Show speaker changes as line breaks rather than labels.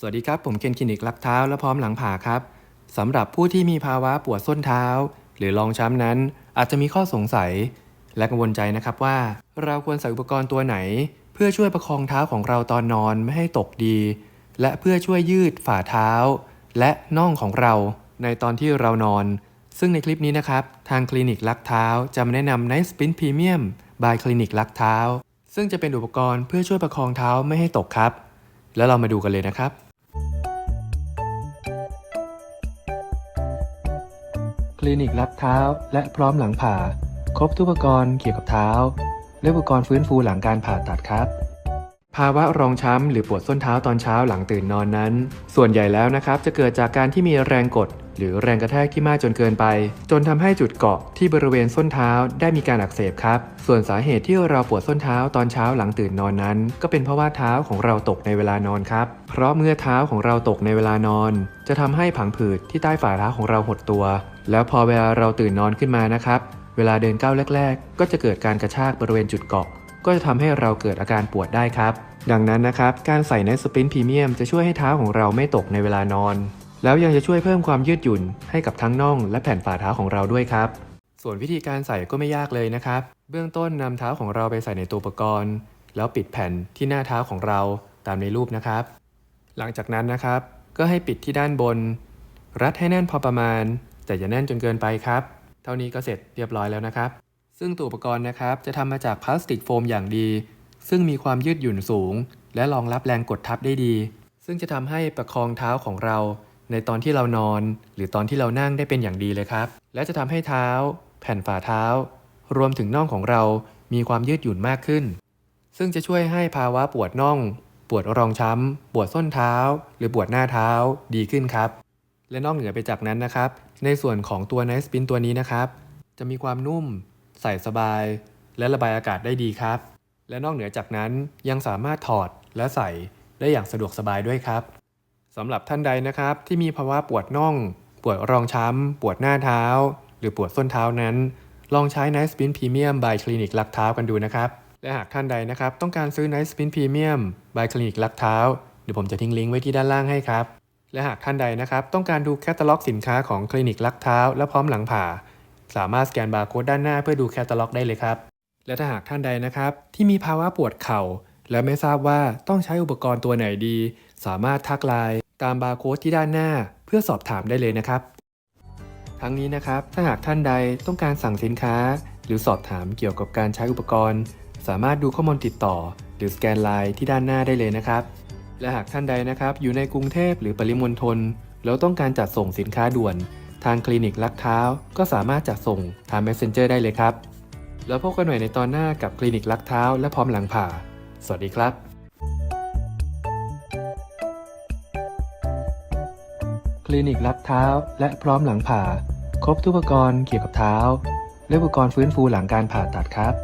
สวัสดีครับ ผมเคนคลินิกลักเท้าและพร้อมหลังผ่าครับสำหรับผู้ที่มีภาวะปวดส้นเท้า หรือรองช้ำนั้น อาจจะมีข้อสงสัย และกังวลใจนะครับว่า เราควรใส่อุปกรณ์ตัวไหน เพื่อช่วยประคองเท้าของเราตอนนอนไม่ให้ตกดี และเพื่อช่วยยืดฝ่าเท้า และน่องของเราในตอนที่เรานอน ซึ่งในคลิปนี้นะครับ ทางคลินิกลักเท้าจะมาแนะนำ Night Sprint Premium by คลินิกลักเท้า ซึ่งจะเป็นอุปกรณ์เพื่อช่วยประคองเท้าไม่ให้ตกครับ แล้วเรามาดูกันเลยนะครับ คลินิกลับเท้า และพร้อมหลังผ่า ครบทุกอุปกรณ์เกี่ยวกับเท้าและอุปกรณ์ฟื้นฟูหลังการผ่าตัดครับ ภาวะรองช้ำหรือปวดส้นเท้าตอนเช้าหลังตื่นนอนนั้น ส่วนใหญ่แล้วนะครับจะเกิดจากการที่มีแรงกด หรือแรงกระแทกที่มากจนเกินไป จนทำให้จุดเกาะที่บริเวณส้นเท้าได้มีการอักเสบครับ ส่วนสาเหตุที่เราปวดส้นเท้าตอนเช้าหลังตื่นนอนนั้น ก็เป็นเพราะว่าเท้าของเราตกในเวลานอนครับ เพราะเมื่อเท้าของเราตกในเวลานอน จะทำให้ผังผืดที่ใต้ฝ่าเท้าของเราหดตัว แล้วพอเวลาเราตื่นนอนขึ้นมานะครับ เวลาเดินก้าวแรก ๆ ก็จะเกิดการกระชากบริเวณจุดเกาะ ก็จะทำให้เราเกิดอาการปวดได้ครับ ดังนั้นนะครับ การใส่ในสปรินพรีเมียมจะช่วยให้เท้าของเราไม่ตกในเวลานอน แล้วยังจะช่วยเพิ่มความยืดหยุ่นให้กับทั้งน่องและแผ่นฝ่าเท้าของเราด้วยครับ ส่วนวิธีการใส่ก็ไม่ยากเลยนะครับ เบื้องต้นนำเท้าของเราไปใส่ในตัวอุปกรณ์ แล้วปิดแผ่นที่หน้าเท้าของเราตามในรูปนะครับ หลังจากนั้นนะครับ ก็ให้ปิดที่ด้านบน รัดให้แน่นพอประมาณ แต่อย่าแน่นจนเกินไปครับ เท่านี้ก็เสร็จเรียบร้อยแล้วนะครับ ซึ่งตัวอุปกรณ์นะครับจะทำมาจากพลาสติกโฟมอย่างดี ซึ่งมีความยืดหยุ่นสูง และรองรับแรงกดทับได้ดี ซึ่งจะทำให้ประคองเท้าของเรา ในตอนที่เรานอน หรือตอนที่เรานั่งได้เป็นอย่างดีเลยครับ และจะทำให้เท้า แผ่นฝ่าเท้า รวมถึงน่องของเรา มีความยืดหยุ่นมากขึ้น ซึ่งจะช่วยให้ภาวะปวดน่อง ปวดรองช้ำ ปวดส้นเท้า หรือปวดหน้าเท้าดีขึ้นครับ และนอกเหนือไปจากนั้นนะครับ ในส่วนของตัว Night Spin ตัวนี้นะครับ จะมีความนุ่ม ใส่สบาย และระบายอากาศได้ดีครับ และนอกเหนือจากนั้นยังสามารถถอดและใส่ได้อย่างสะดวกสบายด้วยครับสำหรับท่านใดนะครับที่มีภาวะปวดน่อง ปวดรองช้ำ ปวดหน้าเท้า หรือปวดส้นเท้านั้น ลองใช้ Night Spin Premium by คลินิกลักเท้ากันดูนะครับ และหากท่านใดนะครับต้องการซื้อ Night Spin Premium by คลินิกลักเท้าเดี๋ยวผมจะทิ้งลิงก์ไว้ที่ด้านล่างให้ครับ และหากท่านใดนะครับต้องการดูแคตตาล็อกสินค้าของคลินิกลักเท้า และพร้อมหลังผ่า สามารถสแกนบาร์โค้ดด้านหน้าเพื่อดูแคตตาล็อกได้เลยครับ และถ้าหากท่านใดนะครับ ที่มีภาวะปวดเข่า และไม่ทราบว่าต้องใช้อุปกรณ์ตัวไหนดี สามารถทักไลน์ตามบาร์โค้ดที่ด้านหน้า เพื่อสอบถามได้เลยนะครับ ทั้งนี้นะครับถ้าหากท่านใดต้องการสั่งสินค้า หรือสอบถามเกี่ยวกับการใช้อุปกรณ์ สามารถดูข้อมูลติดต่อ หรือสแกนไลน์ที่ด้านหน้าได้เลยนะครับ และหากท่านใดนะครับอยู่ในกรุงเทพหรือปริมณฑลแล้วต้องการจัดส่งสินค้าด่วน ทางคลินิกลักเท้า ก็สามารถจัดส่งทาง Messenger ได้เลยครับ แล้วพบกันใหม่ในตอนหน้ากับคลินิกลักเท้า และพร้อมหลังผ่า สวัสดีครับคลินิกลักเท้าและพร้อมหลังผ่า ครบทุกอุปกรณ์เกี่ยวกับเท้า และอุปกรณ์ฟื้นฟูหลังการผ่าตัดครับ